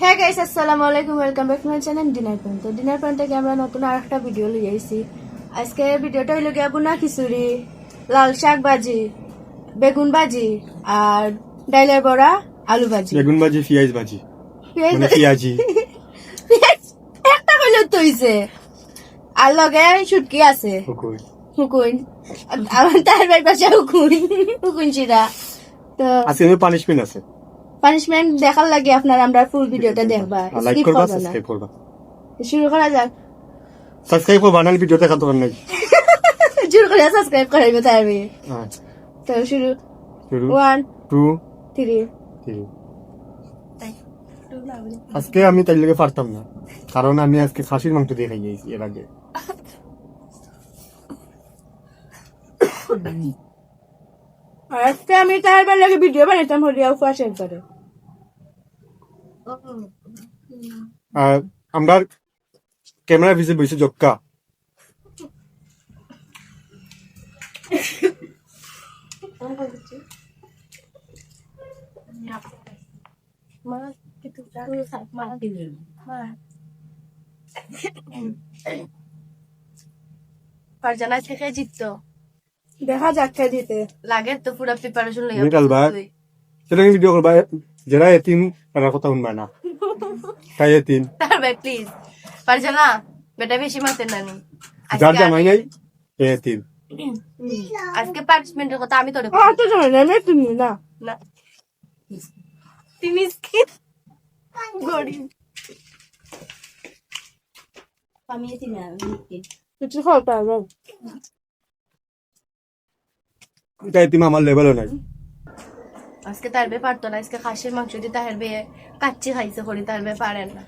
হ্যাঁ গাইস আসসালামু আলাইকুম welcome back to my channel dinner point তো ডিনার পয়েন্ট থেকে আমরা নতুন আর একটা ভিডিও লিয়ে আইছি। আজকে ভিডিওটা হইল গিয়া বুনা খিচুড়ি লাল শাক ভাজি বেগুন ভাজি আর ডাইলের বড়া আলু ভাজি। বেগুন ভাজি পিঁয়াজ ভাজি। পেঁয়াজ মানে পিঁয়াজি। একটা হইলেও তো হইছে আর লগে শুটকি আছে। হুকুন আমার তার বাড়ির পাশে হুকুন হুকুন চিরা তো আজকে পানিশমেন্ট আছে। পানিশমেন্ট দেখার লাগে আপনার আমরা ফুল ভিডিওটা দেখবা। লাইক skip করবা। সাবস্ক্রাইব করবা। শুরু করা যাক। সাবস্ক্রাইব করবা নাহলে ভিডিও দেখা দরকার নাই। শুরু করে সাবস্ক্রাইব করাইবে তার মেয়ে হ্যাঁ তো শুরু। শুরু। ওয়ান টু থ্রি থ্রি আজকে আমি তাই লেগে পারতাম না। কারণ আমি আজকে খাসির মাংস দিয়ে খাই গেছি এর আগে। আজকে আমি তার বেলা লাগে ভিডিও বানাইতাম হলিয়া উপবাসের করে আর আমরা ক্যামেরা ভিজে বসে জক্কা। ফারজানা থেকে জিততো। দেখা যাক কে জিতে লাগে তো পুরো প্রিপারেশন লইয়া আমি কালবা সেটা ভিডিও করবা? যারা এতিম তারা কথা শুনবা না। তাই এতিম। তার ভাই প্লিজ ফারজানা বেটা বেশি মাতে নানি যার জামাই নাই এতিম। আজকে পানিশমেন্টের কথা আমি তোরে তো জানি না তুমি না। না। তুমি স্কিপ গড়ি। আমি এতি না কিছু খাও পারব আমার লেভেলও নাই। আজকে তার বে পারতো না, আজকে খাসির মাংস দিয়ে তার বেয়ে কাচ্চি খাইছে করি তার বে পারেন না।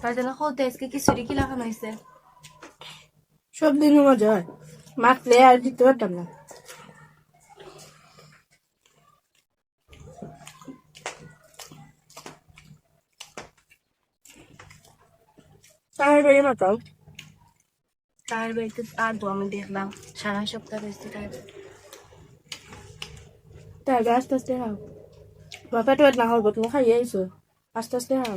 তার জন্য হতে আজকে খিচুড়ি কি লাগানো হয়েছে? সব দিন মজা হয়। মাখলে আর দিতে পারতাম না। তার বাড়ি মাতাও তার বাড়িতে আর তো আমি দেখলাম। সারা সপ্তাহ রয়েছে তার তার আস্তে আস্তে হাও। বাপা তো না হল তুমি খাইয়ে আইছো। আস্তে আস্তে হাও।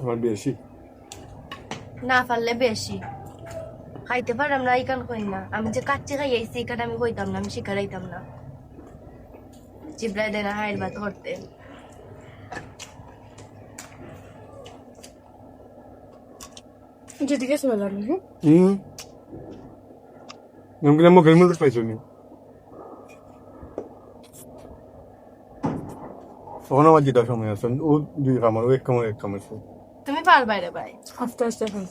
আমার বেশি। না পারলে বেশি। খাইতে পারলাম না ইকান কই না। আমি যে কাচ্চি খাইয়াইছি ইকান আমি কইতাম না আমি শিকার শিখারাইতাম না। দেয় না হাইল ভাত করতে। যেদিকে গেছে বললাম হুম। মুখের মধ্যে পাইছো নি? তখন আমার যেটা সময় আছে ও দুই কামার ও এক কামার এক কামার তুমি পারবাই রে ভাই। আস্তে আস্তে খাই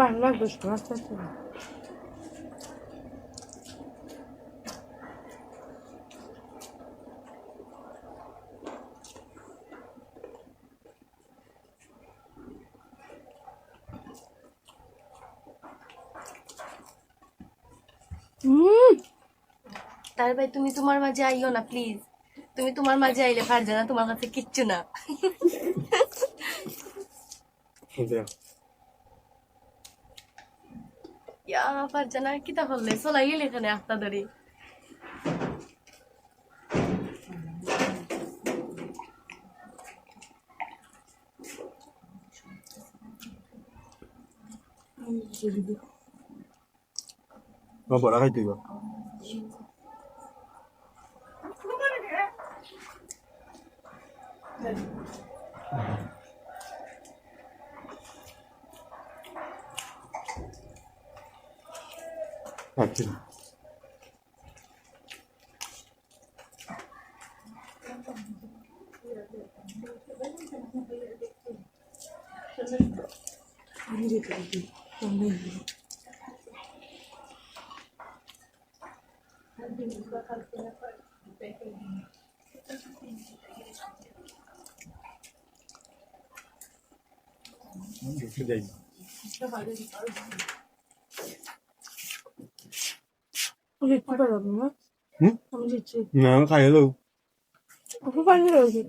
ভালো লাগবে আস্তে আস্তে হুম তার ভাই তুমি তোমার মাঝে আইও না প্লিজ তুমি তোমার মাঝে আইলে ফারজানা তোমার কাছে কিচ্ছু না। ইয়া ফারজানা কিতা হলে চলাই গেলে এখানে আটটা ধরে 맛있지? 우리 그래도 너무 힘들어. 음, 좋습니다. 음, বড়া খাইতে দিব আচ্ছা যাই আমি দিচ্ছি পারব না হুম আমি দিচ্ছি না খাই হলো আপু পানি রয়েছে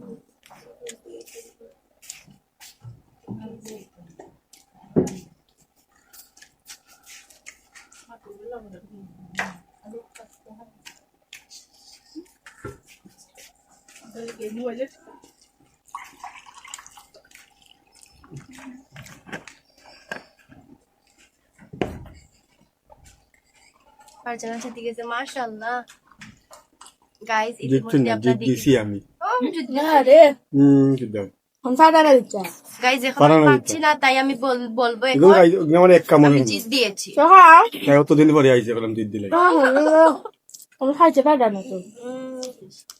ফারজানা সাথে গেছে মাশাআল্লাহ। গাইস দিচ্ছি ইতিমধ্যে না আপনারা আমি। না রে। হুম এখন পাচ্ছি না তাই আমি বল- বলব আমি জিত দিয়েছি। অতদিন পরে আইসে খাইতে না তো।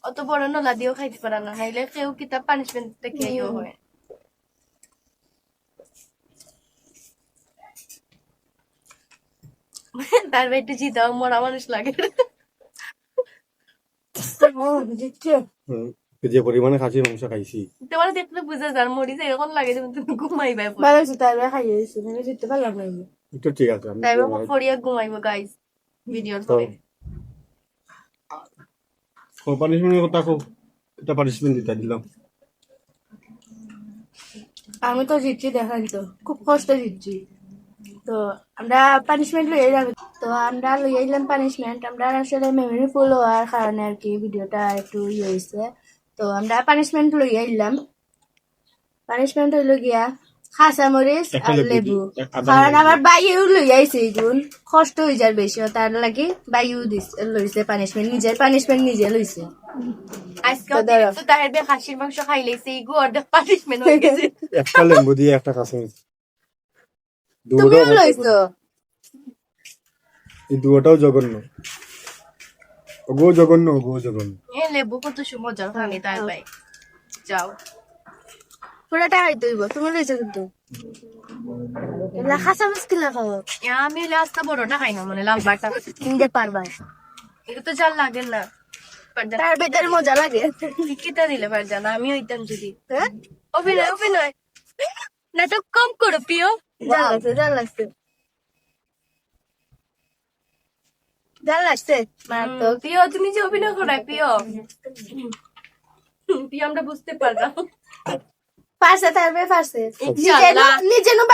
অত বড় নলা দিয়েও খাইতে পারে না হাইলে কেউ কিতাব পানিশমেন্ট থেকে হয়? তার একটু জিতাও মরা মানুষ লাগে। যে পরিমাণে খাসি মাংস খাইছি। তোমার দেখলে বুঝা যার মরিছে এরকম লাগে যেমন তুমি ঘুমাইবাই ভালো হয়েছে তাই খাইয়ে দিচ্ছি আমি দিতে পারলাম না আমি। একটু ঠিক আছে আমি তাই ফরিয়া ঘুমাইবো গাইস ভিডিওর পরে। পানিশমেন্টের কথা খুব এটা পানিশমেন্ট দিতে দিলাম। আমি তো জিতছি দেখান তো খুব কষ্ট জিতছি। তো আমরা পানিশমেন্ট লই এলাম তো আমরা লই এলাম পানিশমেন্ট আমরা আসলে মেমোরি ফুল হওয়ার কারণে আর কি ভিডিওটা একটু ইয়ে হয়েছে তো আমরা পানিশমেন্ট লই এলাম পানিশমেন্ট হইল গিয়া খাসা মরিচ আর লেবু লেবু। কারণ আমার বাইয়েও লই আইছে এইগুন কষ্ট হয়ে যার বেশি তার লাগি বাইও দিছে লইছে পানিশমেন্ট নিজের পানিশমেন্ট নিজে লইছে। আজকে তো। তাহের বে খাসির মাংস খাইলেছে এই গো অর্ধেক পানিশমেন্ট হয়ে গেছে। একটা লেম্বু দিয়ে একটা মরিচ তুমিও লইছো এই দুটোটাও জঘন্য। ওগো জঘন্য ওগো জঘন্য। এ লেবু কত খানি ভাই যাও। পুরাটা তুমি লইছো কিন্তু। আমি লাস্টটা বড়টা খাই না মানে লাল বাটা কিনতে পারবা। এটা তো জাল লাগে না। তার ভেতরে মজা লাগে। কিটা দিলে পারজানা আমি হইতাম যদি। হ্যাঁ? অভিনয় অভিনয়। নাটক কম করো প্রিয়। জাল লাগছে জাল লাগছে। জাল লাগছে মারাত্মক। প্রিয় তুমি যে অভিনয় করাই প্রিয়। প্রিয় আমরা বুঝতে পারলাম। পারছে তার বে পারছে নিজে নো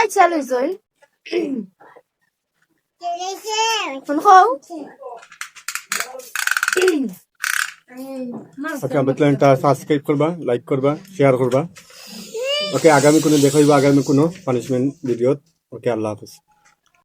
ওকে আমাদের চ্যানেলটা সাবস্ক্রাইব করবা লাইক করবা শেয়ার করবা। ওকে আগামী কোনো দেখাইবা আগামী কোনো পানিশমেন্ট ভিডিওত ওকে আল্লাহ হাফিজ।